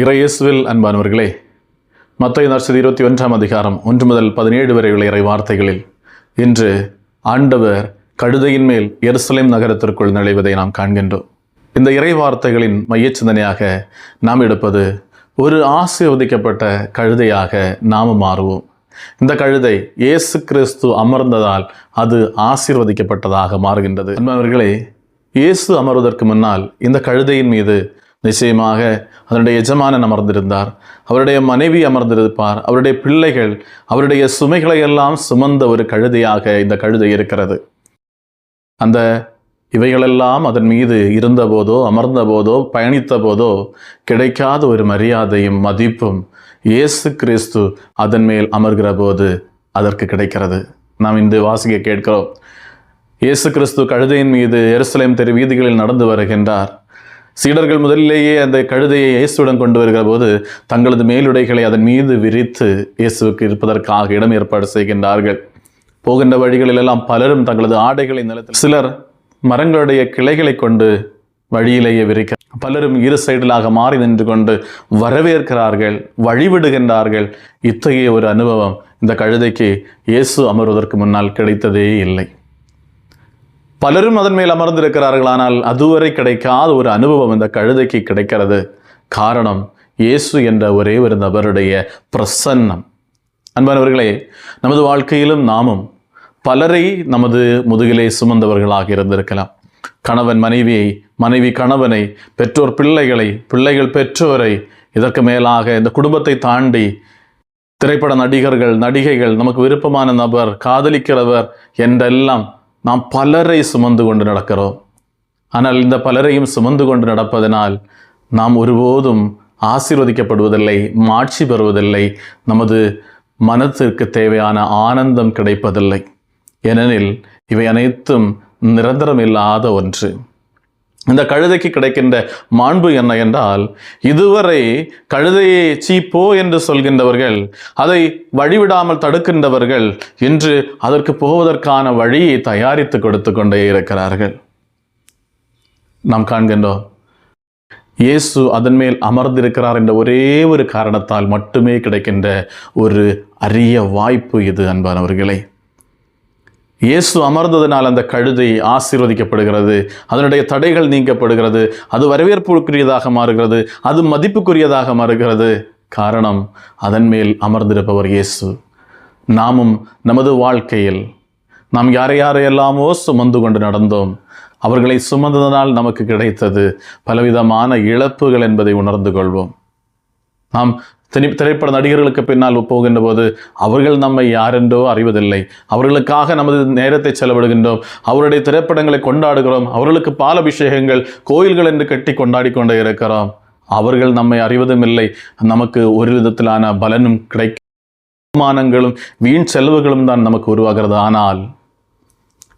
இறையேசுவில் அன்பானவர்களே மத்திய நர்சதி இருபத்தி ஒன்றாம் அதிகாரம் ஒன்று முதல் பதினேழு வரை உள்ள இறை வார்த்தைகளில் இன்று ஆண்டவர் கழுதையின் மேல் எருசலேம் நகரத்திற்குள் நுழைவதை நாம் காண்கின்றோம். இந்த இறை வார்த்தைகளின் மையச்சிந்தனையாக நாம் எடுப்பது ஒரு ஆசீர்வதிக்கப்பட்ட கழுதையாக நாம் மாறுவோம். இந்த கழுதை இயேசு கிறிஸ்து அமர்ந்ததால் அது ஆசீர்வதிக்கப்பட்டதாக மாறுகின்றது. அன்பவர்களே இயேசு அமர்வதற்கு முன்னால் இந்த கழுதையின் மீது நிச்சயமாக அதனுடைய எஜமானன் அமர்ந்திருந்தார். அவருடைய மனைவி அமர்ந்திருப்பார். அவருடைய பிள்ளைகள் அவருடைய சுமைகளை எல்லாம் சுமந்த ஒரு கழுதையாக இந்த கழுதை இருக்கிறது. அந்த இவைகளெல்லாம் அதன் மீது இருந்தபோதோ அமர்ந்தபோதோ பயணித்த போதோ கிடைக்காத ஒரு மரியாதையும் மதிப்பும் இயேசு கிறிஸ்து அதன் மேல் அமர்கிற போது அதற்கு கிடைக்கிறது. நாம் இந்த வாசிக்க கேட்கிறோம். இயேசு கிறிஸ்து கழுதையின் மீது எருசலேம் தெரு வீதிகளில் நடந்து வருகின்றார். சீடர்கள் முதலிலேயே அந்த கழுதையை இயேசுடன் கொண்டு வருகிற போது தங்களது மேலுடைகளை அதன் மீது விரித்து இயேசுவுக்கு இருப்பதற்காக இடம் ஏற்பாடு செய்கின்றார்கள். போகின்ற வழிகளிலெல்லாம் பலரும் தங்களது ஆடைகளை நிலத்தில் சிலர் மரங்களுடைய கிளைகளை கொண்டு வழியிலேயே விரிக்க பலரும் இரு சைடிலாக மாறி நின்று கொண்டு வரவேற்கிறார்கள் வழிவிடுகின்றார்கள். இத்தகைய ஒரு அனுபவம் இந்த கழுதைக்கு இயேசு அமர்வதற்கு முன்னால் கிடைத்ததே இல்லை. பலரும் அதன் மேல் அமர்ந்திருக்கிறார்கள். ஆனால் அதுவரை கிடைக்காத ஒரு அனுபவம் இந்த கழுதைக்கு கிடைக்கிறது. காரணம் இயேசு என்ற ஒரே ஒரு நபருடைய பிரசன்னம். அன்பானவர்களே நமது வாழ்க்கையிலும் நாமும் பலரை நமது முதுகிலே சுமந்தவர்களாக இருந்திருக்கலாம். கணவன் மனைவியை மனைவி கணவனை பெற்றோர் பிள்ளைகளை பிள்ளைகள் பெற்றோரை இதற்கு மேலாக இந்த குடும்பத்தை தாண்டி திரைப்பட நடிகர்கள் நடிகைகள் நமக்கு விருப்பமான நபர் காதலிக்கிறவர் என்றெல்லாம் நாம் பலரை சுமந்து கொண்டு நடக்கிறோம். ஆனால் இந்த பலரையும் சுமந்து கொண்டு நடப்பதனால் நாம் ஒருபோதும் ஆசீர்வதிக்கப்படுவதில்லை மாட்சி பெறுவதில்லை நமது மனத்திற்கு தேவையான ஆனந்தம் கிடைப்பதில்லை. ஏனெனில் இவை அனைத்தும் நிரந்தரமில்லாத ஒன்று. இந்த கழுதைக்கு கிடைக்கின்ற மாண்பு என்ன என்றால் இதுவரை கழுதையை சீப்போ என்று சொல்கின்றவர்கள் அதை வழிவிடாமல் தடுக்கின்றவர்கள் இன்று அதற்கு போவதற்கான வழியை தயாரித்து கொடுத்து கொண்டே இருக்கிறார்கள். நாம் காண்கின்றோம் இயேசு அதன் மேல் அமர்ந்திருக்கிறார் என்ற ஒரே ஒரு காரணத்தால் மட்டுமே கிடைக்கின்ற ஒரு அரிய வாய்ப்பு இது அன்பானவர்களே. இயேசு அமர்ந்ததினால் அந்த கழுதை ஆசீர்வதிக்கப்படுகிறது. அதனுடைய தடைகள் நீக்கப்படுகிறது அது வரவேற்புக்குரியதாக மாறுகிறது. அது மதிப்புக்குரியதாக மாறுகிறது. காரணம் அதன் மேல் அமர்ந்திருப்பவர் இயேசு. நாமும் நமது வாழ்க்கையில் நாம் யாரை யாரையெல்லாமோ சுமந்து கொண்டு நடந்தோம். அவர்களை சுமந்ததனால் நமக்கு கிடைத்தது பலவிதமான இழப்புகள் என்பதை உணர்ந்து கொள்வோம். நாம் திரை திரைப்பட நடிகர்களுக்கு பின்னால் போகின்ற போது அவர்கள் நம்மை யாரென்றோ அறிவதில்லை. அவர்களுக்காக நமது நேரத்தை செலவிடுகின்றோம். அவருடைய திரைப்படங்களை கொண்டாடுகிறோம். அவர்களுக்கு பாலபிஷேகங்கள் கோயில்கள் என்று கட்டி கொண்டாடி கொண்டே இருக்கிறோம். அவர்கள் நம்மை அறிவதும் இல்லை நமக்கு ஒரு விதத்திலான பலனும் கிடைக்கும் மானங்களும் வீண் செலவுகளும் தான் நமக்கு உருவாகிறது. ஆனால்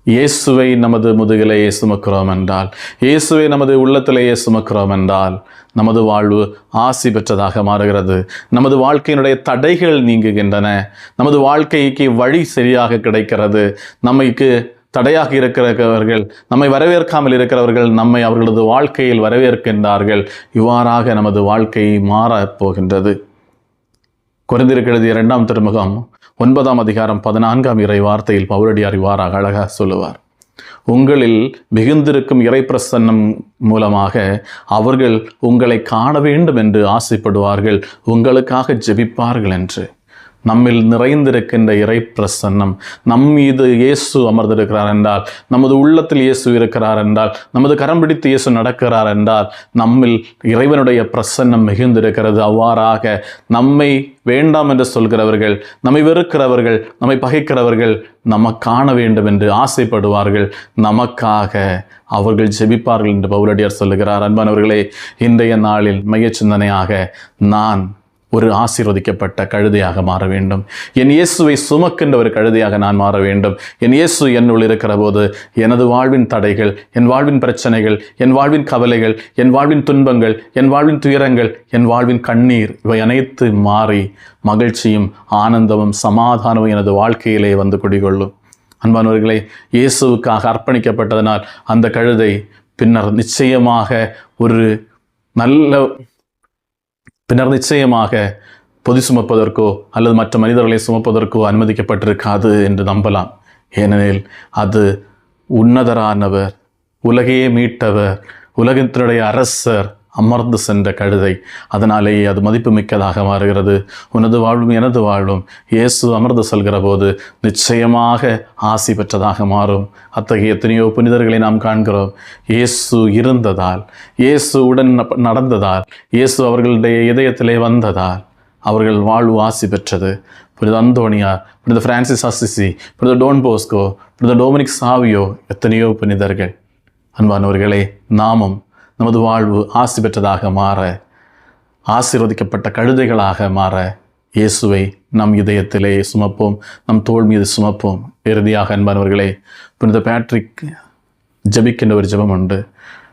இயேசுவை நமது முதுகிலேயே சுமக்கிறோம் என்றால் இயேசுவை நமது உள்ளத்திலேயே சுமக்கிறோம் என்றால் நமது வாழ்வு ஆசி பெற்றதாக மாறுகிறது. நமது வாழ்க்கையினுடைய தடைகள் நீங்குகின்றன. நமது வாழ்க்கைக்கு வழி சரியாக கிடைக்கிறது. நம்மைக்கு தடையாக இருக்கிறவர்கள் நம்மை வரவேற்காமல் இருக்கிறவர்கள் நம்மை அவர்களது வாழ்க்கையில் வரவேற்கின்றார்கள். இவ்வாறாக நமது வாழ்க்கை மாறப் போகின்றது. குறைந்திருக்கிறது இரண்டாம் திருமுகம் ஒன்பதாம் அதிகாரம் பதினான்காம் இறை வார்த்தையில் பவுரடியார் இவ்வாறாக அழகாக சொல்லுவார். உங்களில் மிகுந்திருக்கும் இறைப்பிரசன்னம் மூலமாக அவர்கள் உங்களை காண வேண்டும் என்று ஆசைப்படுவார்கள். உங்களுக்காக ஜெபிப்பார்கள் என்று. நம்மில் நிறைந்திருக்கின்ற இறை பிரசன்னம் நம் மீது இயேசு அமர்ந்திருக்கிறார் என்றால் நமது உள்ளத்தில் இயேசு இருக்கிறார் என்றால் நமது கரம் பிடித்து இயேசு நடக்கிறார் என்றால் நம்மில் இறைவனுடைய பிரசன்னம் மிகுந்திருக்கிறது. அவ்வாறாக நம்மை வேண்டாம் என்று சொல்கிறவர்கள் நம்மை வெறுக்கிறவர்கள் நம்மை பகைக்கிறவர்கள் நம்ம காண வேண்டும் என்று ஆசைப்படுவார்கள். நமக்காக அவர்கள் ஜெபிப்பார்கள் என்று பவுலடியார் சொல்லுகிறார். அன்பானவர்களே இன்றைய நாளில் மைய சிந்தனையாக நான் ஒரு ஆசீர்வதிக்கப்பட்ட கழுதையாக மாற வேண்டும். என் இயேசுவை சுமக்கின்ற ஒரு கழுதையாக நான் மாற வேண்டும். என் இயேசு என்னுள் இருக்கிற போது எனது வாழ்வின் தடைகள் என் வாழ்வின் பிரச்சனைகள் என் வாழ்வின் கவலைகள் என் வாழ்வின் துன்பங்கள் என் வாழ்வின் துயரங்கள் என் வாழ்வின் கண்ணீர் இவை அனைத்து மாறி மகிழ்ச்சியும் ஆனந்தமும் சமாதானமும் எனது வாழ்க்கையிலே வந்து குடிகொள்ளும். அன்பானவர்களே இயேசுவுக்காக அர்ப்பணிக்கப்பட்டதனால் அந்த கழுதை பின்னர் நிச்சயமாக ஒரு நல்ல பின்னர் நிச்சயமாக பொதி சுமப்பதற்கோ அல்லது மற்ற மனிதர்களை சுமப்பதற்கோ அனுமதிக்கப்பட்டிருக்காது என்று நம்பலாம். ஏனெனில் அது உன்னதரானவர் உலகையே மீட்டவர் உலகத்தினுடைய அரசர் அமர்ந்து சென்ற கழுதை. அதனாலேயே அது மதிப்புமிக்கதாக மாறுகிறது. உனது வாழ்வும் எனது வாழ்வும் இயேசு அமர்ந்து செல்கிற போது நிச்சயமாக ஆசி பெற்றதாக மாறும். அத்தகைய எத்தனையோ புனிதர்களை நாம் காண்கிறோம். இயேசு இருந்ததால் இயேசு உடன் நடந்ததால் இயேசு அவர்களுடைய இதயத்திலே வந்ததால் அவர்கள் வாழ்வு ஆசி பெற்றது. புனித அந்தோனியார் புனித பிரான்சிஸ் அசிசி புனித டோன் போஸ்கோ புனித டோமினிக் சாவியோ எத்தனையோ புனிதர்கள். அன்பானவர்களே நாமும் நமது வாழ்வு ஆசி பெற்றதாக மாற ஆசீர்வதிக்கப்பட்ட கழுதைகளாக மாற இயேசுவை நம் இதயத்திலே சுமப்போம் நம் தோள் மீது சுமப்போம். இறுதியாக அன்பானவர்களே புனித பேட்ரிக் ஜெபிக்கின்ற ஒரு ஜெபம் உண்டு.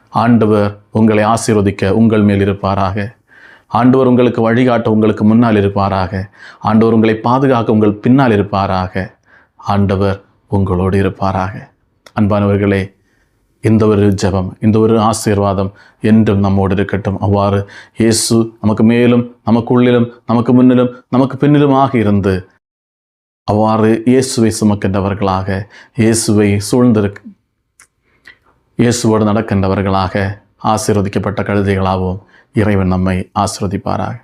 ஆண்டவர் உங்களை ஆசீர்வதிக்க உங்கள் மேல் இருப்பாராக. ஆண்டவர் உங்களுக்கு வழிகாட்ட உங்களுக்கு முன்னால் இருப்பாராக. ஆண்டவர் உங்களை பாதுகாக்க உங்கள் பின்னால் இருப்பாராக. ஆண்டவர் உங்களோடு இருப்பாராக. அன்பானவர்களே இந்த ஒரு ஜபம் இந்த ஒரு ஆசீர்வாதம் என்றும் நம்மோடு இருக்கட்டும். அவ்வாறு இயேசு நமக்கு மேலும் நமக்குள்ளிலும் நமக்கு முன்னிலும் நமக்கு பின்னிலுமாக இருந்து அவ்வாறு இயேசுவை சுமக்கின்றவர்களாக இயேசுவை சூழ்ந்திருக்க இயேசுவோடு நடக்கின்றவர்களாக ஆசீர்வதிக்கப்பட்ட கழுதைகளாகவும் இறைவன் நம்மை ஆசீர்வதிப்பாராக.